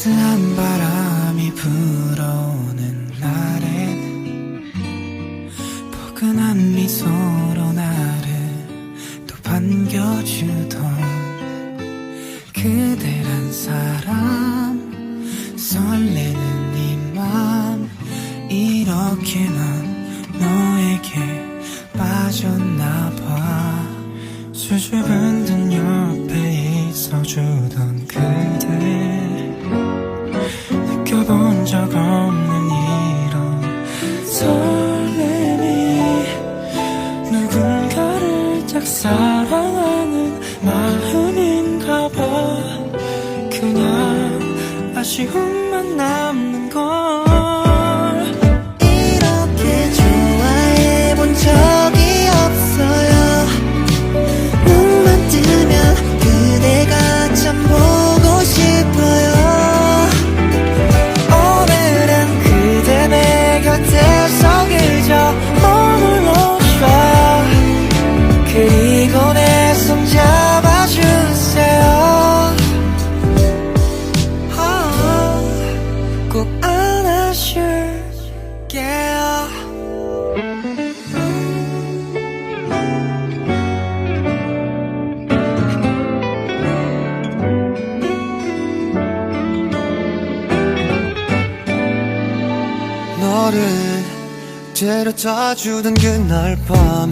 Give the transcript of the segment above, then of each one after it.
따스한 바람이 불어오는 날엔 포근한 미소로 나를 또 반겨주던 그대란 사람 설레는 이맘 이렇게 난 너에게 빠졌나봐. 수줍은 듯 옆에 있어주던 그대. 느껴본 적 없는 이런 설렘이 누군가를 짝사랑하는 마음인가 봐. 그냥 아쉬움만 남는 걸 너를 데려다 주던 그날 밤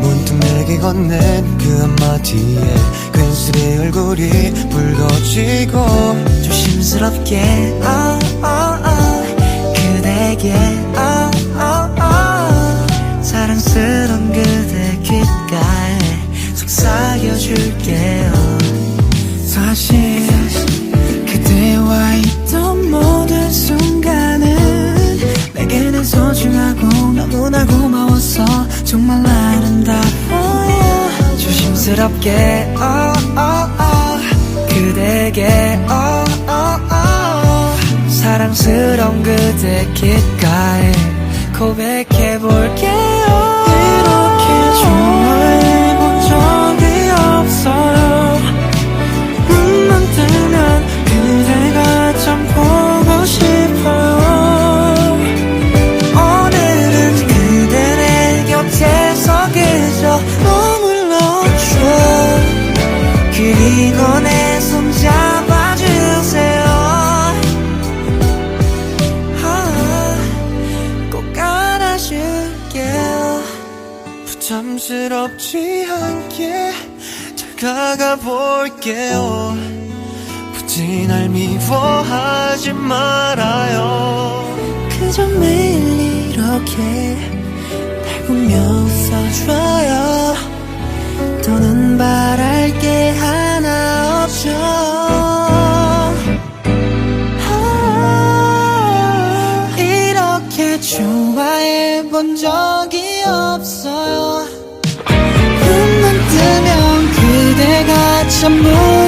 문득 내게 건넨 그 한마디에 괜스레 얼굴이 붉어지고 조심스럽게 아, 아, 아, 그대에게 아, 정말 아름다워요 조심스럽게 어, 어, 어, 그대에게 어, 어, 어, 사랑스러운 그대 귓가에 고백해볼게 내손 잡아주세요. 부담스럽지 않게 다가가 볼게요. 굳이 날 미워하지 말아요. 그저 매일 이렇게 날 보며 웃어줘요. 더는 바 좋아해 본 적이 없어요. 눈만 뜨면 그대가 참싶